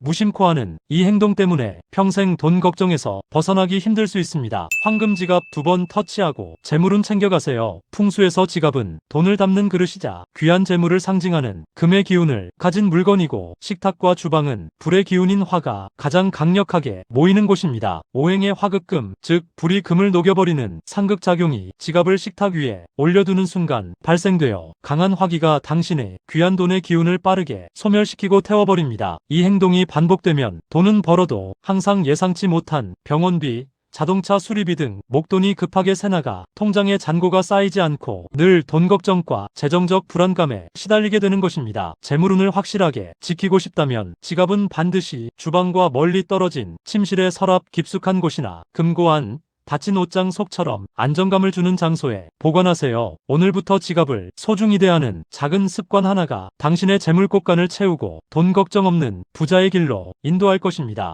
무심코 하는 이 행동 때문에 평생 돈 걱정에서 벗어나기 힘들 수 있습니다. 황금 지갑 두 번 터치하고 재물은 챙겨가세요. 풍수에서 지갑은 돈을 담는 그릇이자 귀한 재물을 상징하는 금의 기운을 가진 물건이고 식탁과 주방은 불의 기운인 화가 가장 강력하게 모이는 곳입니다. 오행의 화극금, 즉 불이 금을 녹여버리는 상극작용이 지갑을 식탁 위에 올려두는 순간 발생되어 강한 화기가 당신의 귀한 돈의 기운을 빠르게 소멸시키고 태워버립니다. 이 행동이 반복되면 돈은 벌어도 항상 예상치 못한 병원비, 자동차 수리비 등 목돈이 급하게 새나가 통장에 잔고가 쌓이지 않고 늘 돈 걱정과 재정적 불안감에 시달리게 되는 것입니다. 재물운을 확실하게 지키고 싶다면 지갑은 반드시 주방과 멀리 떨어진 침실의 서랍 깊숙한 곳이나 금고안, 닫힌 옷장 속처럼 안정감을 주는 장소에 보관하세요. 오늘부터 지갑을 소중히 대하는 작은 습관 하나가 당신의 재물 곳간을 채우고 돈 걱정 없는 부자의 길로 인도할 것입니다.